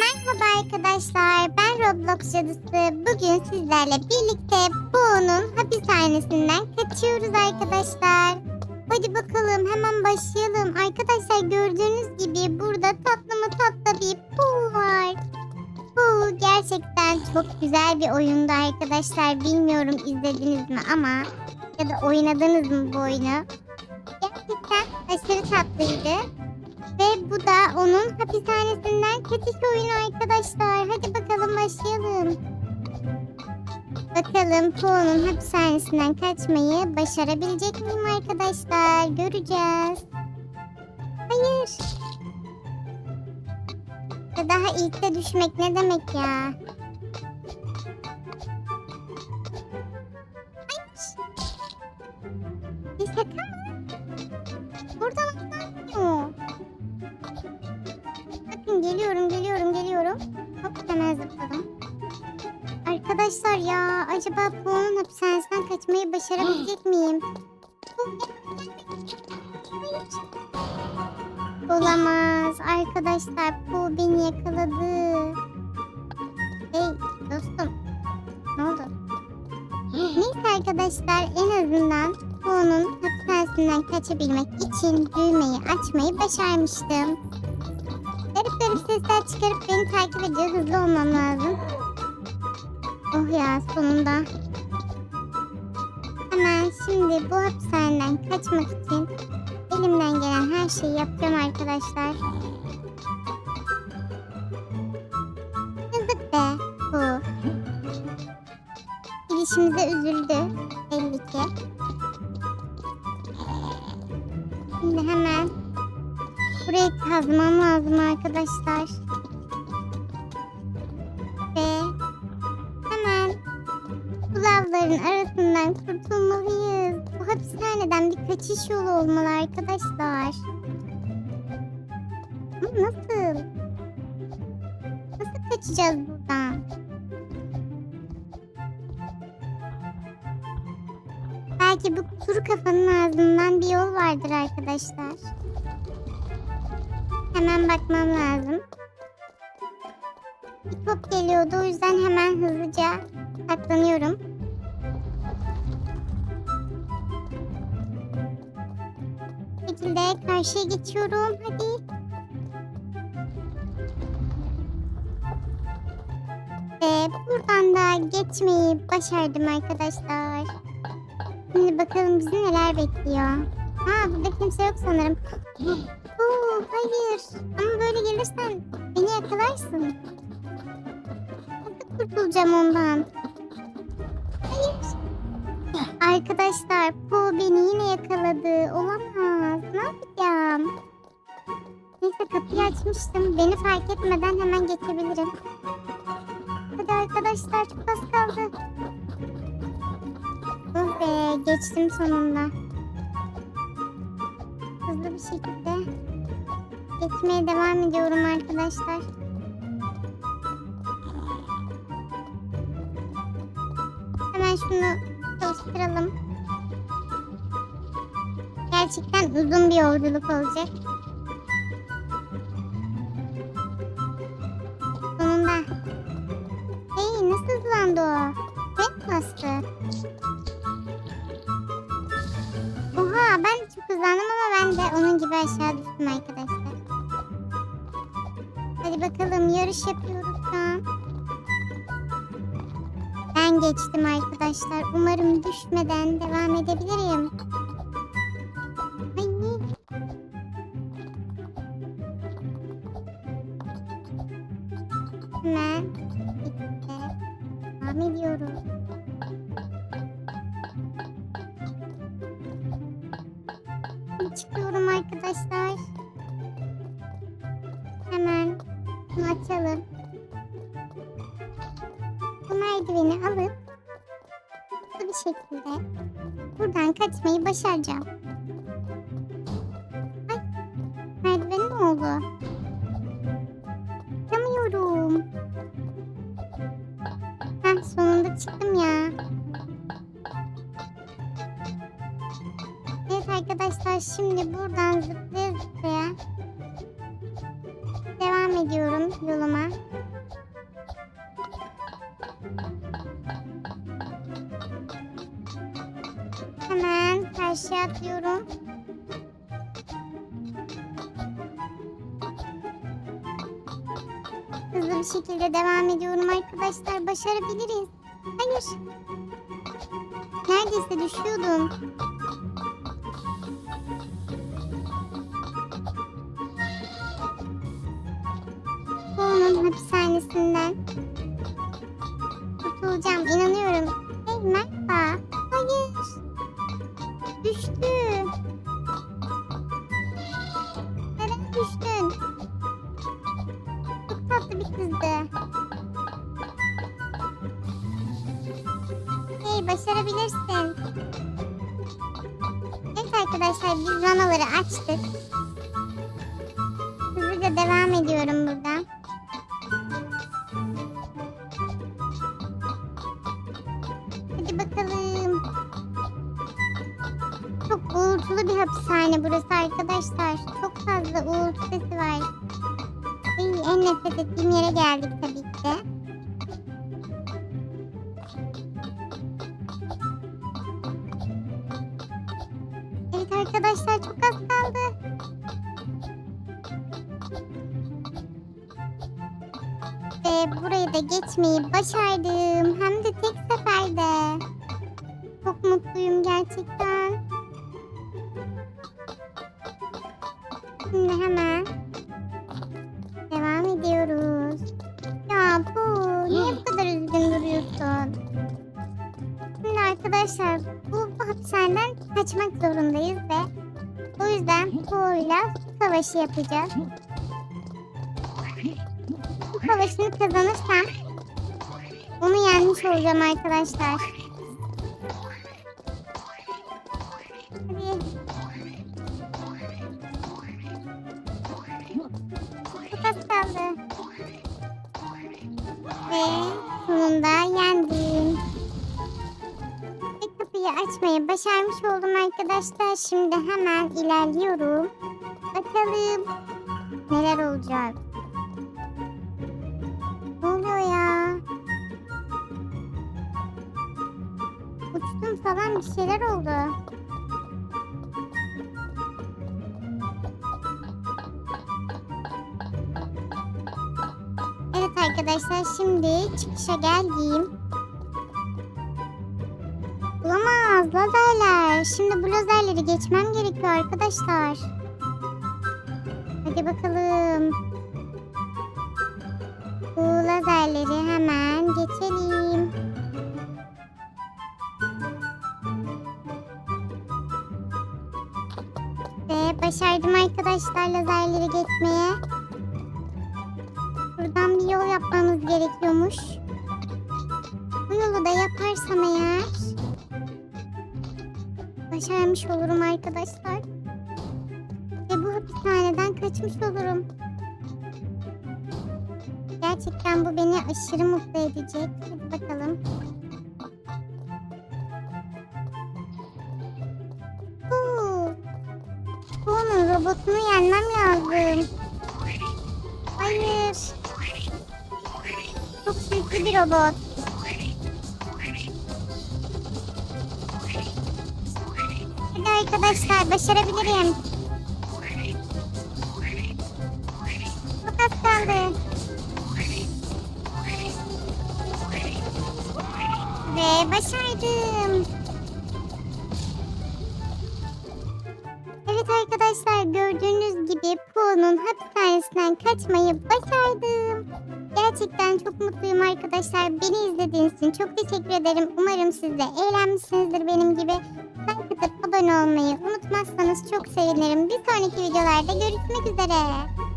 Merhaba arkadaşlar, ben Roblox cadısı. Bugün sizlerle birlikte Bo'nun hapishanesinden kaçıyoruz arkadaşlar. Hadi bakalım hemen başlayalım. Arkadaşlar gördüğünüz gibi burada tatlı mı tatlı bir Bo var. Bu gerçekten çok güzel bir oyundu arkadaşlar. Bilmiyorum izlediniz mi ama ya da oynadınız mı bu oyunu? Gerçekten aşırı tatlıydı. Ve bu da onun hapishanesinden kaçış oyunu arkadaşlar. Hadi bakalım başlayalım. Bakalım Po'nun hapishanesinden kaçmayı başarabilecek miyim arkadaşlar? Göreceğiz. Hayır. Daha ilkte düşmek ne demek ya? Hayır. Bir şaka geliyorum geliyorum geliyorum. Hop hemen zıpladım. Arkadaşlar ya acaba Po'nun hapishanesinden kaçmayı başarabilecek miyim? Olamaz. Arkadaşlar Po beni yakaladı. Hey dostum. Ne oldu? Neyse arkadaşlar en azından Po'nun hapishanesinden kaçabilmek için düğmeyi açmayı başarmıştım. Sesler çıkarıp beni takip ediyor. Hızlı olmam lazım. Oh ya sonunda. Hemen şimdi bu hapishaneden kaçmak için elimden gelen her şeyi yapacağım arkadaşlar. Yazık be bu. Gidişimize üzüldü belli ki. Şimdi hemen Burayı kazmam lazım arkadaşlar. Ve hemen bu lavların arasından kurtulmalıyız. Bu hapishaneden bir kaçış yolu olmalı arkadaşlar. Ama nasıl? Nasıl kaçacağız buradan? Belki bu kuru kafanın ağzından bir yol vardır arkadaşlar. Hemen bakmam lazım. Bir top geliyordu o yüzden hemen hızlıca saklanıyorum. Şekilde karşıya geçiyorum. Hadi. Ve buradan da geçmeyi başardım arkadaşlar. Şimdi bakalım bizi neler bekliyor. Ha burada kimse yok sanırım. Oo, hayır. Ama böyle gelirsen beni yakalarsın. Nasıl kurtulacağım ondan? Hayır. Arkadaşlar Po beni yine yakaladı. Olamaz. Ne yapacağım? Neyse kapıyı açmıştım. Beni fark etmeden hemen geçebilirim. Hadi arkadaşlar çok az kaldı. Geçtim sonunda. Hızlı bir şekilde Geçmeye devam ediyorum arkadaşlar. Hemen şunu çalıştıralım. Gerçekten uzun bir yolculuk olacak. Düştüm arkadaşlar. Hadi bakalım yarış yapıyoruz an. Ben geçtim arkadaşlar. Umarım düşmeden devam edebilirim. Ay. Hemen devam ediyoruz. Arkadaşlar. Hemen bunu açalım. Bu merdiveni alıp hızlı bir şekilde buradan kaçmayı başaracağım. Ay, merdiven ne oldu? Çıkamıyorum. Heh, sonunda çıktım arkadaşlar şimdi buradan zıplaya zıplaya devam ediyorum yoluma. Hemen karşıya atlıyorum. Hızlı bir şekilde devam ediyorum arkadaşlar. Başarabiliriz. Hayır. Neredeyse düşüyordum. Hapishanesinden kurtulacağım. inanıyorum. Hey merhaba. Hayır. Düştü. Neden düştün? Çok tatlı bir kızdı. Hey başarabilirsin. Evet arkadaşlar biz vanaları açtık. Hızlıca devam ediyorum buradan. Bakalım. Çok uğultulu bir hapishane burası arkadaşlar. Çok fazla uğultu sesi var. Ay, en nefret ettiğim yere geldik tabii ki de. Evet arkadaşlar çok az kaldı. Ve burayı da geçmeyi başardım. Hem mutluyum gerçekten. Şimdi hemen devam ediyoruz. Ya bu niye bu kadar üzgün duruyorsun? Şimdi arkadaşlar bu, hapishaneden kaçmak zorundayız ve o yüzden Po'yla savaşı yapacağız. Bu savaşını kazanırsam onu yenmiş olacağım arkadaşlar. Sonunda yendim. Kapıyı açmayı başarmış oldum arkadaşlar. Şimdi hemen ilerliyorum. Bakalım neler olacak. Ne oluyor ya? Uçtum falan bir şeyler oldu. Arkadaşlar şimdi çıkışa geldim. Olamaz lazerler. Şimdi bu lazerleri geçmem gerekiyor arkadaşlar. Hadi bakalım. Bu lazerleri hemen geçelim. Ve başardım arkadaşlar lazerleri geçmeye. Buradan bir yol yapmamız gerekiyormuş. Bu yolu da yaparsam eğer başarmış olurum arkadaşlar. Ve bu hapishaneden kaçmış olurum. Gerçekten bu beni aşırı mutlu edecek. Hadi bakalım. Huu. Bunun robotunu yenmem lazım. Güçlü bir robot. Hadi arkadaşlar başarabilirim. Çok kaldı. Ve başardım. Evet arkadaşlar Pooh'nun hapishanesinden kaçmayı başardım. Gerçekten çok mutluyum arkadaşlar. Beni izlediğiniz için çok teşekkür ederim. Umarım siz de eğlenmişsinizdir benim gibi. Like atıp abone olmayı unutmazsanız çok sevinirim. Bir sonraki videolarda görüşmek üzere.